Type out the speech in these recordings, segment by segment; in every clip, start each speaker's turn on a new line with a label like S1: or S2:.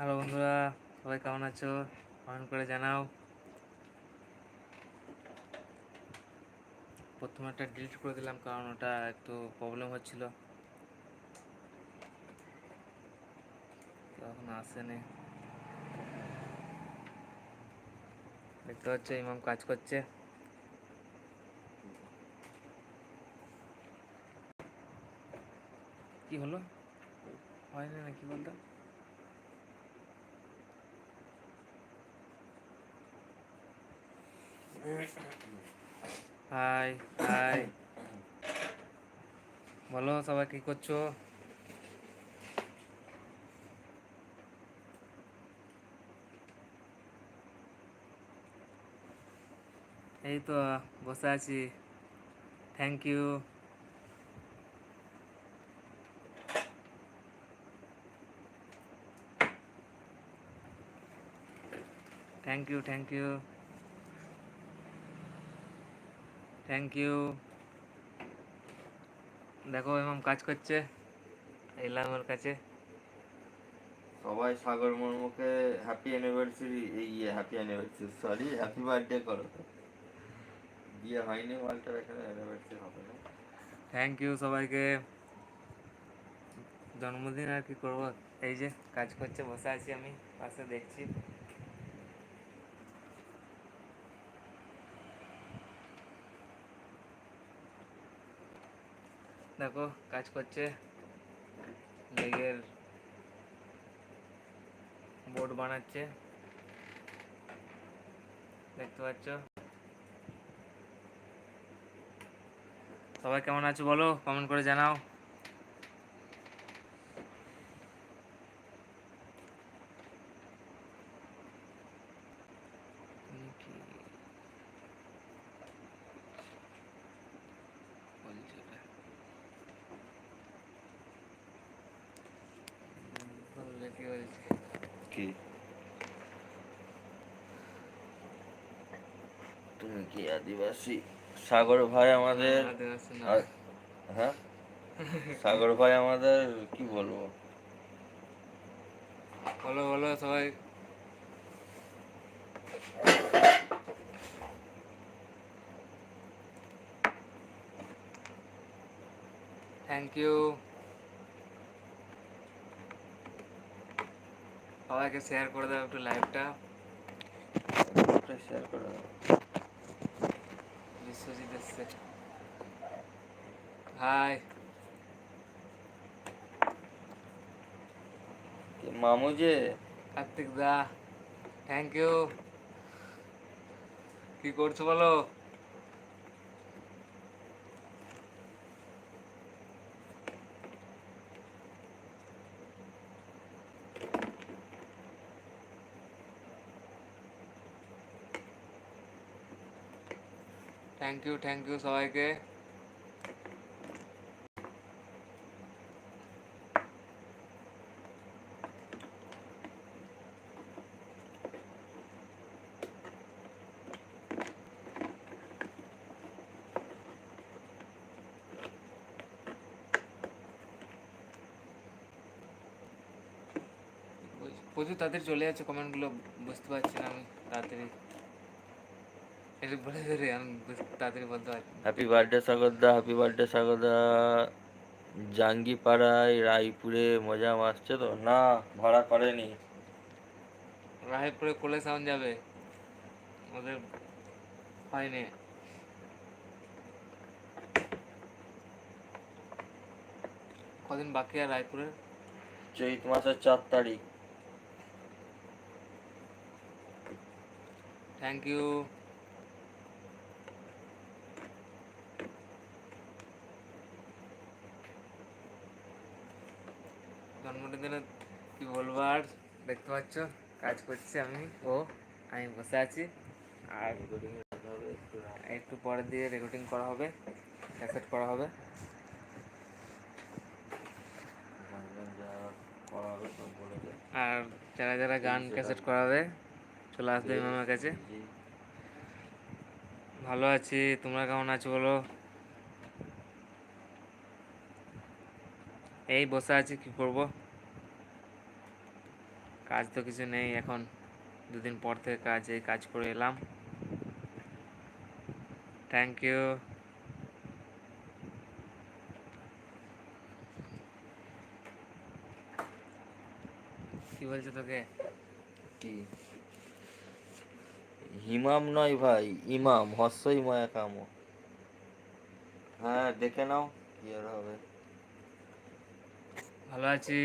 S1: Hello বন্ধুরা, সবাই কেমন আছো? কমেন্ট করে জানাও। প্রথমে একটা ডিলিট করে দিলাম, কারণ ওটা একটু প্রবলেম হচ্ছিল। এখন আসেনি। দেখতে পাচ্ছ, ইমাম কাজ করছে। কি হলো? হয়নি না কি বলতো? হাই হাই বলো, সবাই কি করছ? এই তো, বসে আছি। Thank you thank you thank you thank you দেখো এমন কাজ করছে। এলাম ওর কাছে।
S2: সবাই সাগর মুর্মুকে হ্যাপি অ্যানিভার্সারি এই happy anniversary sorry happy birthday করো বিয়ে হয়নি ওয়াল্টার এখানে অ্যানিভার্সারি হবে না।
S1: থ্যাংক ইউ সবাইকে। জন্মদিন আর কি করব? এই যে কাজ করছে বসে আছি আমি পাশে দেখছি। দেখো, কাজ করছে। লেগের বোর্ড বানাচ্ছে। দেখতে পাচ্ছ? সবাই কেমন আছো বলো? কমেন্ট করে জানাও তুমি কি বলছো এটা? উম, বললে কি
S2: তুমি কি আদিবাসী? সাগর ভাই আমাদের হ্যাঁ? সাগর ভাই আমাদের কি বলব?
S1: বলো বলো সবাই। থ্যাংক ইউ সবাইকে শেয়ার করে দাও একটু লাইভটা
S2: শেয়ার করে দাও।
S1: বিশ্বজিৎ এসছে। হাই
S2: মামু যে?
S1: কার্তিক দা। থ্যাংক ইউ কি করছ বলো? থ্যাংক ইউ থ্যাংক ইউ সবাইকে প্রচুর তাদের চলে যাচ্ছে কমেন্টগুলো বুঝতে পারছি না আমি তাড়াতাড়ি এটা বলে ধরে আমি বুঝ- তাড়াতাড়ি বলতে পারছি না।
S2: হ্যাপি বার্থডে সাগরদা হ্যাপি বার্থডে সাগরদা। জাঙ্গিপাড়ায় রায়পুরে মজা আসছে তো? না ভাড়া করেনি।
S1: রায়পুরে কোলে সাউন্ড যাবে। ওদের হয়নি। কদিন বাকি আর রায়পুরে?
S2: চৈত মাসের চার তারিখ।
S1: থ্যাংক ইউ জন্মদিনে কি বলব আর? দেখতে পাচ্ছ কাজ করছি আমি ও আমি বসে আছি। আর একটু পরে দিয়ে রেকর্ডিং করা হবে ক্যাসেট করা হবে। আর যারা যারা গান ক্যাসেট করাবে চলে আসবে ইমামের কাছে। ভালো আছি তোমরা কেমন আছো বলো? এই বসে আছি, কি করব? কাজ তো কিছু নেই, এখন দুদিন পর থেকে কাজ, এই কাজ করে এলাম। থ্যাংক ইউ কি বলছে তোকে?
S2: কি? হিমাম নয় ভাই, ইমাম, হস্যই মায়া কাম। হ্যাঁ দেখে নাও কি আর হবে।
S1: ভালো আছি।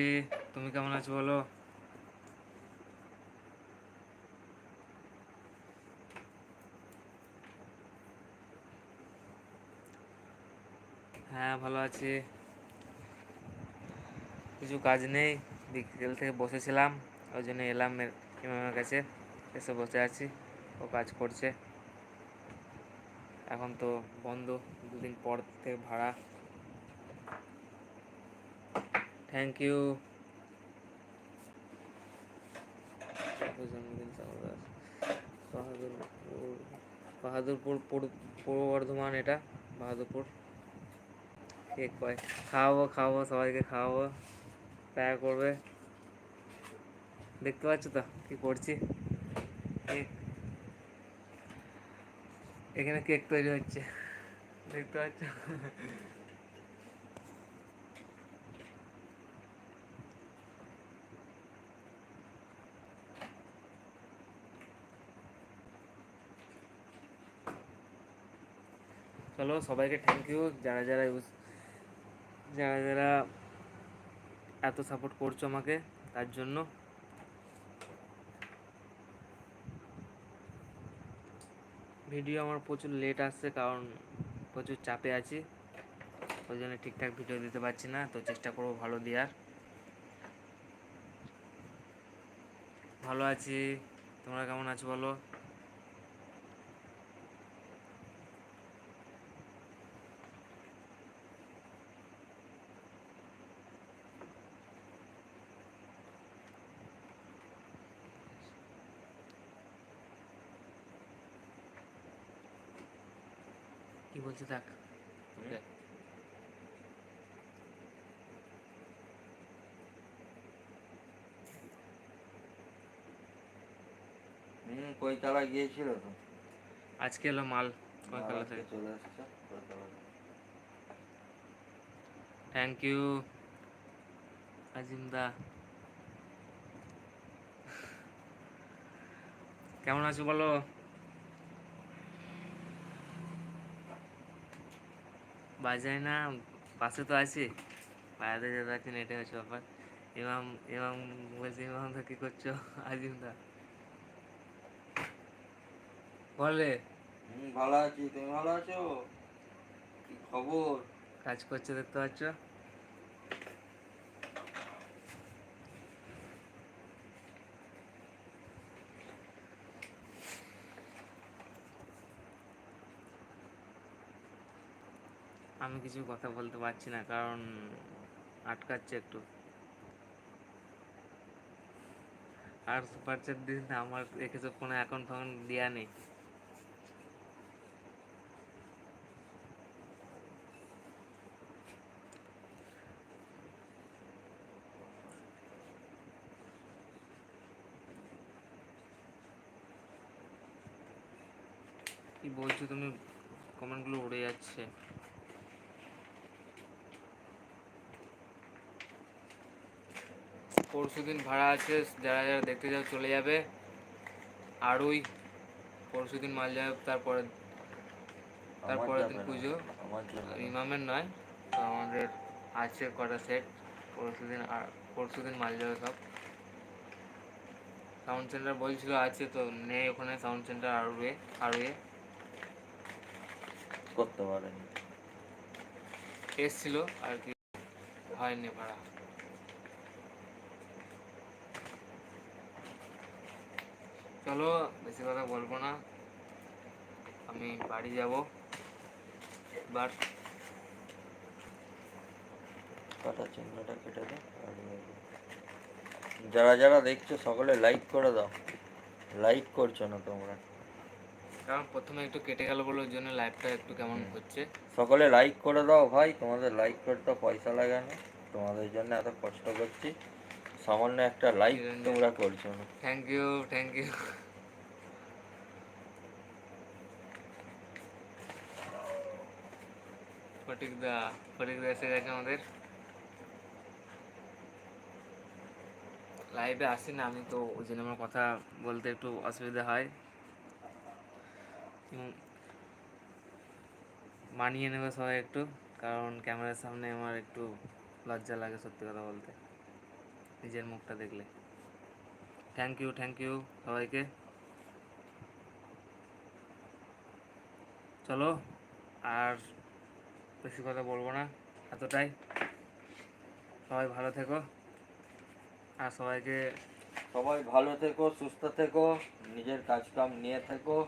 S1: তুমি কেমন আছো বলো? হ্যাঁ ভালো আছি। কিছু কাজ নেই, বিকেল থেকে বসেছিলাম, ওই জন্য এলাম ইমামের কাছে, এসে বসে আছি, ও কাজ করছে। এখন তো বন্ধ, দুদিন পর থেকে ভাড়া। থ্যাংক ইউ জন্মদিন। বাহাদুরপুর বাহাদুরপুর পূর্ব- বর্ধমান এটা, বাহাদুরপুর। কেক কয় খাওয়াবো খাওয়াবো, সবাইকে খাওয়াবো। দেখা করবে। দেখতে পাচ্ছ তো কি করছি? কেক। এখানে কেক তৈরি হচ্ছে। দেখতে পাচ্ছ? চলো সবাইকে থ্যাংক ইউ যারা যারা ইউজ যারা যারা এত সাপোর্ট করছ আমাকে, তার জন্য। ভিডিও আমার প্রচুর লেট আসছে কারণ প্রচুর চাপে আছি। ওই জন্য ঠিকঠাক ভিডিও দিতে পারছি না, তো চেষ্টা করব ভালো দেওয়ার। ভালো আছি। তোমরা কেমন আছো বলো? বলছে দেখ ওকে।
S2: হুম গিয়েছিল তো।
S1: আজকে এলো মাল কলকাতা থেকে।
S2: চলে আসছে
S1: থ্যাংক ইউ আজিমদা। কেমন আছো বলো? বাজায় না পাশে তো আছে। বাইরে যেতে পারছি না এটাই হচ্ছে ব্যাপার। ইমাম ইমাম বলছে ইমাম দা কি করছ? আজিমদা বলে
S2: ভালো আছি। তুমি ভালো আছো? কি খবর?
S1: কাজ করছ দেখতে পাচ্ছ? কিছু কথা বলতে পারছি না, কারণ আটকাচ্ছে একটু। আর সুপার চ্যাট দিন, আমার রেখেছে ফোনে অ্যাকাউন্ট ফোন দেওয়া নেই। কি বলছো তুমি? কমেন্টগুলো উড়ে যাচ্ছে। পরশু দিন ভাড়া আছে যারা যারা দেখতে যাও চলে যাবে। আরই পরশু দিন মাল যাবে তারপরে তারপরের দিন পুজো। ইমামের নয় তো আমাদের আছে কটা সেট পরশু দিন আর পরশু দিন মাল যাবে সব। সাউন্ড সেন্টার বলছিল আছে তো নেই ওখানে সাউন্ড সেন্টার আর আরুয়ে আরুয়ে
S2: করতে পারেনি।
S1: এসছিল আর কি হয়নি ভাড়া। চলো বেশি কথা বলব না। আমি বাড়ি যাব। বাট
S2: কাটা চিহ্নটা কেটে দাও যারা যারা দেখছ সকলে লাইক করে দাও। লাইক করছ না তোমরা।
S1: কারণ প্রথমে একটু কেটে গেল বলে ওই জন্য লাইভটা একটু কেমন হচ্ছে।
S2: সকলে লাইক করে দাও ভাই। তোমাদের লাইক করতে পয়সা লাগে না। তোমাদের জন্য এত কষ্ট করছি। সামান্য একটা লাইক। তোমরা করছ। না
S1: thank you thank you Phatik দা ফটিক দা এসে গেছে আমাদের। লাইভে আসি না আমি তো ওই জন্য আমার কথা বলতে একটু অসুবিধা হয়। মানিয়ে নেবে সবাই একটু কারণ ক্যামেরার সামনে আমার একটু লজ্জা লাগে সত্যি কথা বলতে। নিজের মুখটা দেখলে। থ্যাংক ইউ থ্যাংক ইউ সবাইকে। চলো আর বেশি কথা বলব না এতটাই। সবাই ভালো থেকো। আর সবাইকে
S2: সবাই ভালো থেকো সুস্থ থেকো নিজের কাজ কাম নিয়ে থেকো।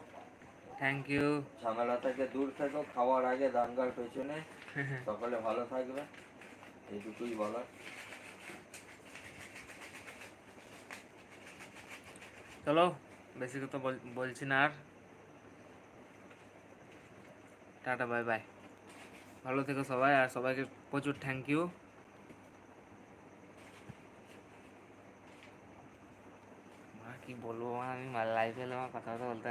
S1: থ্যাংক ইউ
S2: ঝামেলা থেকে দূর থেকো খাওয়ার আগে দাঙ্গার পেছনে। সকলে ভালো থাকবে। এইটুকুই বলার।
S1: চলো, বেশি কথা বল- বলছি না আর। Tata, bye bye. ভালো থেকো সবাই, আর সবাইকে প্রচুর থ্যাংক ইউ কি বলব আমি লাইফে কথা বলতে